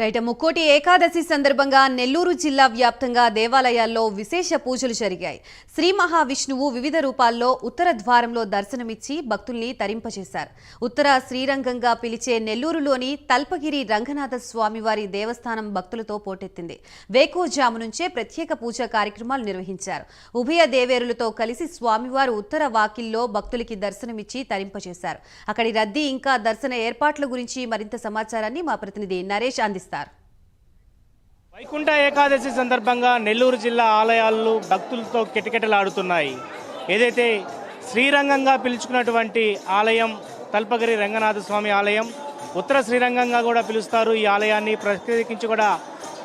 Right Mukkoti Ekadashi సందర్భంగా నెల్లూరు జిల్లా వ్యాప్తంగా దేవాలయాల్లో విశేష పూజలు జరిగాయి. శ్రీ మహావిష్ణువు వివిధ రూపాల్లో ఉత్తర ద్వారంలో దర్శనమిచ్చి భక్తుల్ని తరింపజేశారు. ఉత్తర శ్రీరంగంగా పిలిచే నెల్లూరులోని తల్పగిరి రంగనాథ స్వామివారి దేవస్థానం భక్తులతో పోటెత్తింది. వేకోజాము నుంచే ప్రత్యేక పూజా కార్యక్రమాలు నిర్వహించారు. ఉభయ దేవేరులతో కలిసి స్వామివారు ఉత్తర వాకిల్లో భక్తులకి దర్శనమిచ్చి తరింపజేశారు. అక్కడి రద్దీ ఇంకా దర్శన ఏర్పాట్ల గురించి మరింత సమాచారాన్ని మా ప్రతినిధి నరేష్ అందిస్తారు. వైకుంఠ ఏకాదశి సందర్భంగా నెల్లూరు జిల్లా ఆలయాలు భక్తులతో కిటకిటలాడుతున్నాయి. ఏదైతే శ్రీరంగంగా పిలుచుకున్నటువంటి ఆలయం తల్పగిరి రంగనాథ స్వామి ఆలయం ఉత్తర శ్రీరంగంగా కూడా పిలుస్తారు. ఈ ఆలయాన్ని ప్రత్యేకించి కూడా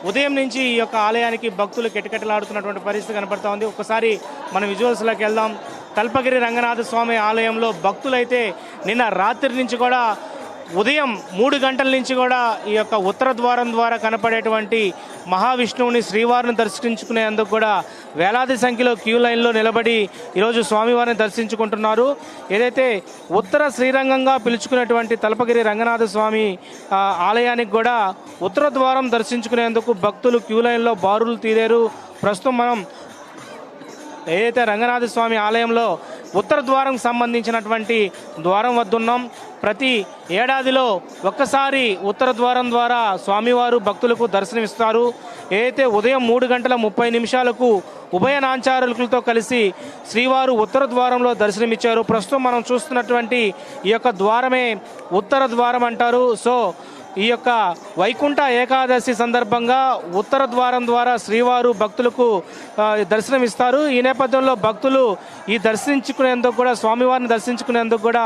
ఉదయం నుంచి ఈ యొక్క ఆలయానికి భక్తులు కిటకిటలాడుతున్నటువంటి పరిస్థితి కనపడతా ఉంది. ఒకసారి మనం విజువల్స్లోకి వెళ్దాం. తల్పగిరి రంగనాథ స్వామి ఆలయంలో భక్తులైతే నిన్న రాత్రి నుంచి కూడా ఉదయం మూడు గంటల నుంచి కూడా ఈ యొక్క ఉత్తర ద్వారం ద్వారా కనపడేటువంటి మహావిష్ణువుని శ్రీవారిని దర్శించుకునేందుకు కూడా వేలాది సంఖ్యలో క్యూ లైన్లో నిలబడి ఈరోజు స్వామివారిని దర్శించుకుంటున్నారు. ఏదైతే ఉత్తర శ్రీరంగంగా పిలుచుకునేటువంటి తలపగిరి రంగనాథ స్వామి ఆలయానికి కూడా ఉత్తర ద్వారం దర్శించుకునేందుకు భక్తులు క్యూ లైన్లో బారులు తీరారు. ప్రస్తుతం మనం ఏదైతే రంగనాథ స్వామి ఆలయంలో ఉత్తర ద్వారం సంబంధించినటువంటి ద్వారం వద్ద ఉన్నాం. ప్రతి ఏడాదిలో ఒక్కసారి ఉత్తర ద్వారం ద్వారా స్వామివారు భక్తులకు దర్శనమిస్తారు. ఏదైతే ఉదయం మూడు గంటల ముప్పై నిమిషాలకు ఉభయ నాంచారులతో కలిసి శ్రీవారు ఉత్తర ద్వారంలో దర్శనమిచ్చారు. ప్రస్తుతం మనం చూస్తున్నటువంటి ఈ యొక్క ద్వారమే ఉత్తర ద్వారం అంటారు. సో ఈ యొక్క వైకుంఠ ఏకాదశి సందర్భంగా ఉత్తర ద్వారం ద్వారా శ్రీవారు భక్తులకు దర్శనమిస్తారు. ఈ నేపథ్యంలో భక్తులు ఈ దర్శించుకునేందుకు కూడా స్వామివారిని దర్శించుకునేందుకు కూడా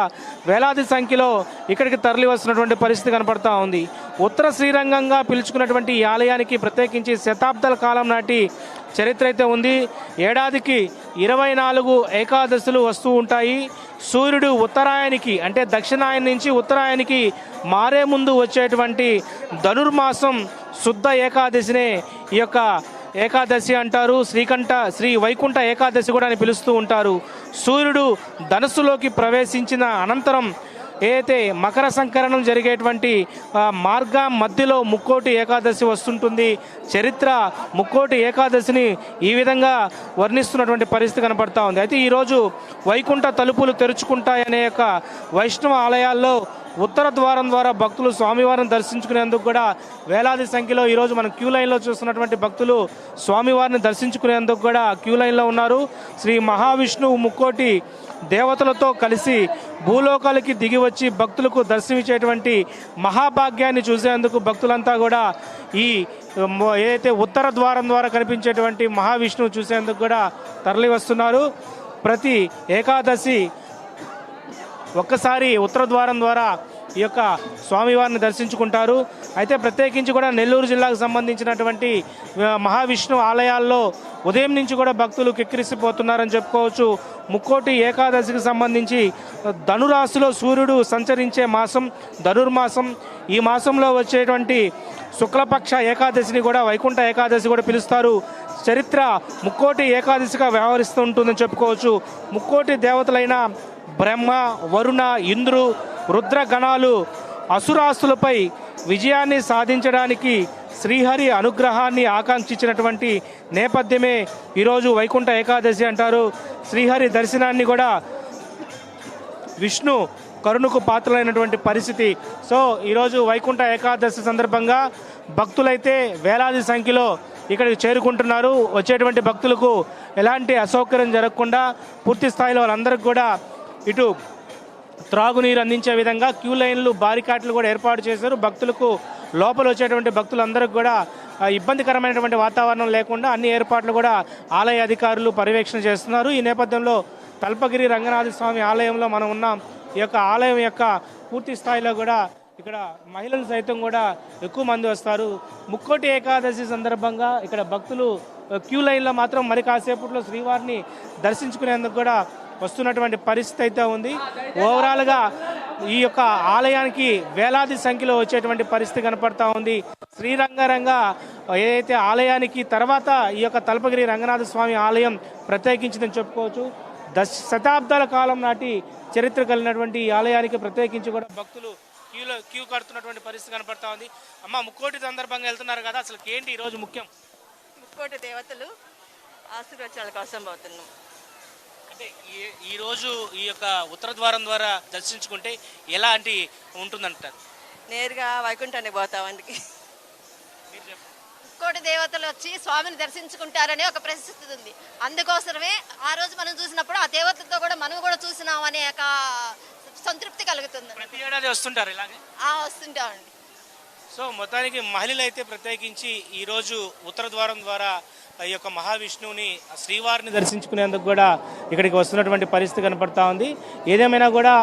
వేలాది సంఖ్యలో ఇక్కడికి తరలి వస్తున్నటువంటి పరిస్థితి కనపడతా ఉంది. ఉత్తర శ్రీరంగంగా పిలుచుకున్నటువంటి ఈ ఆలయానికి ప్రత్యేకించి శతాబ్దాల కాలం నాటి చరిత్ర అయితే ఉంది. ఏడాదికి ఇరవై నాలుగు ఏకాదశులు వస్తూ ఉంటాయి. సూర్యుడు ఉత్తరాయణికి అంటే దక్షిణాయన నుంచి ఉత్తరాయణికి మారే ముందు వచ్చేటువంటి ధనుర్మాసం శుద్ధ ఏకాదశినే ఈ యొక్క ఏకాదశి అంటారు. శ్రీకంఠ శ్రీ వైకుంఠ ఏకాదశి కూడా అని పిలుస్తూ ఉంటారు. సూర్యుడు ధనుస్సులోకి ప్రవేశించిన అనంతరం ఏదైతే మకర సంకరణం జరిగేటువంటి మార్గ మధ్యలో ముక్కోటి ఏకాదశి వస్తుంటుంది చరిత్ర ముక్కోటి ఏకాదశిని ఈ విధంగా వర్ణిస్తున్నటువంటి పరిస్థితి కనపడతా ఉంది. అయితే ఈరోజు వైకుంఠ తలుపులు తెరుచుకుంటాయనే యొక్క వైష్ణవ ఆలయాల్లో ఉత్తర ద్వారం ద్వారా భక్తులు స్వామివారిని దర్శించుకునేందుకు కూడా వేలాది సంఖ్యలో ఈరోజు మనం క్యూ లైన్లో చూస్తున్నటువంటి భక్తులు స్వామివారిని దర్శించుకునేందుకు కూడా క్యూ లైన్లో ఉన్నారు. శ్రీ మహావిష్ణువు ముక్కోటి దేవతలతో కలిసి భూలోకాలకి దిగి వచ్చి భక్తులకు దర్శనమిచ్చేటువంటి మహాభాగ్యాన్ని చూసేందుకు భక్తులంతా కూడా ఈ ఏదైతే ఉత్తర ద్వారం ద్వారా కనిపించేటువంటి మహావిష్ణువు చూసేందుకు కూడా తరలి వస్తున్నారు ప్రతి ఏకాదశి ఒక్కసారి ఉత్తర ద్వారం ద్వారా ఈ యొక్క స్వామివారిని దర్శించుకుంటారు. అయితే ప్రత్యేకించి కూడా నెల్లూరు జిల్లాకు సంబంధించినటువంటి మహావిష్ణు ఆలయాల్లో ఉదయం నుంచి కూడా భక్తులు కిక్కిరిసిపోతున్నారని చెప్పుకోవచ్చు. ముక్కోటి ఏకాదశికి సంబంధించి ధనురాశిలో సూర్యుడు సంచరించే మాసం ధనుర్మాసం. ఈ మాసంలో వచ్చేటువంటి శుక్లపక్ష ఏకాదశిని కూడా వైకుంఠ ఏకాదశి కూడా పిలుస్తారు. చరిత్ర ముక్కోటి ఏకాదశిగా వ్యవహరిస్తూ ఉంటుందని చెప్పుకోవచ్చు. ముక్కోటి దేవతలైన బ్రహ్మ వరుణ ఇంద్రు రుద్రగణాలు అసురాస్తులపై విజయాన్ని సాధించడానికి శ్రీహరి అనుగ్రహాన్ని ఆకాంక్షించినటువంటి నేపథ్యమే ఈరోజు వైకుంఠ ఏకాదశి అంటారు. శ్రీహరి దర్శనాన్ని కూడా విష్ణు కరుణకు పాత్రలైనటువంటి పరిస్థితి. సో ఈరోజు వైకుంఠ ఏకాదశి సందర్భంగా భక్తులైతే వేలాది సంఖ్యలో ఇక్కడికి చేరుకుంటున్నారు. వచ్చేటువంటి భక్తులకు ఎలాంటి అసౌకర్యం జరగకుండా పూర్తి స్థాయిలో వాళ్ళందరికీ కూడా ఇటు త్రాగునీరు అందించే విధంగా క్యూ లైన్లు బారికాట్లు కూడా ఏర్పాటు చేశారు. భక్తులకు లోపల వచ్చేటువంటి భక్తులందరికీ కూడా ఇబ్బందికరమైనటువంటి వాతావరణం లేకుండా అన్ని ఏర్పాట్లు కూడా ఆలయ అధికారులు పర్యవేక్షణ చేస్తున్నారు. ఈ నేపథ్యంలో తల్పగిరి రంగనాథ స్వామి ఆలయంలో మనం ఉన్నాం. ఈ యొక్క ఆలయం యొక్క పూర్తి స్థాయిలో కూడా ఇక్కడ మహిళలు సైతం కూడా ఎక్కువ మంది వస్తారు. ముక్కోటి ఏకాదశి సందర్భంగా ఇక్కడ భక్తులు క్యూ లైన్లో మాత్రం మరి కాసేపట్లో శ్రీవారిని దర్శించుకునేందుకు కూడా వస్తున్నటువంటి పరిస్థితి అయితే ఉంది. ఓవరాల్గా ఈ యొక్క ఆలయానికి వేలాది సంఖ్యలో వచ్చేటువంటి పరిస్థితి కనపడతా ఉంది. శ్రీరంగరంగా ఏదైతే ఆలయానికి తర్వాత ఈ యొక్క తలపగిరి రంగనాథ స్వామి ఆలయం ప్రత్యేకించిందని చెప్పుకోవచ్చు. దశ శతాబ్దాల కాలం నాటి చరిత్ర కలిగినటువంటి ఈ ఆలయానికి ప్రత్యేకించి కూడా భక్తులు క్యూలో క్యూ కడుతున్నటువంటి పరిస్థితి కనపడతా ఉంది. అమ్మ ముక్కోటి సందర్భంగా వెళ్తున్నారు కదా అసలు ఏంటి ఈరోజు ముఖ్యం? ముక్కోటి దేవతలు ఆశీర్వచనాల కోసం పోతున్నాం. అంటే ఈ ఈ రోజు ఈ యొక్క ఉత్తర ద్వారం ద్వారా దర్శించుకుంటే ఎలాంటి ఉంటుందంటారు? నేరుగా వైకుంఠానికి పోతాం అందుకే. మీరు చెప్పండి. కోటి దేవతలు వచ్చి స్వామిని దర్శించుకుంటారనే ఒక ప్రసిద్ధి ఉంది. అందుకోసమే ఆ రోజు మనం చూసినప్పుడు ఆ దేవతలతో కూడా మనం కూడా చూసినాం అనే ఒక సంతృప్తి కలుగుతుంది. ప్రతి ఏడాది వస్తుంటారు ఇలాగే? ఆ వస్తుంటామండి. సో మొత్తానికి మహిళలు అయితే ప్రత్యేకించి ఈరోజు ఉత్తర ద్వారం ద్వారా ఈ యొక్క మహావిష్ణువుని శ్రీవారిని దర్శించుకునేందుకు కూడా ఇక్కడికి వస్తున్నటువంటి పరిస్థితి కనపడతా ఉంది. ఏదేమైనా కూడా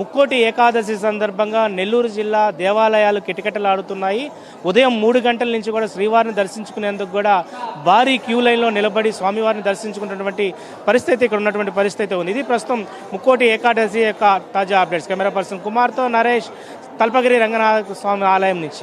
ముక్కోటి ఏకాదశి సందర్భంగా నెల్లూరు జిల్లా దేవాలయాలు కిటకిటలాడుతున్నాయి. ఉదయం మూడు గంటల నుంచి కూడా శ్రీవారిని దర్శించుకునేందుకు కూడా భారీ క్యూ లైన్లో నిలబడి స్వామివారిని దర్శించుకున్నటువంటి పరిస్థితి ఇక్కడ ఉన్నటువంటి పరిస్థితి అయితే ఉంది. ఇది ప్రస్తుతం ముక్కోటి ఏకాదశి యొక్క తాజా అప్డేట్స్. కెమెరా పర్సన్ కుమార్తో నరేష్ తల్పగిరి రంగనాథ స్వామి ఆలయం నుంచి.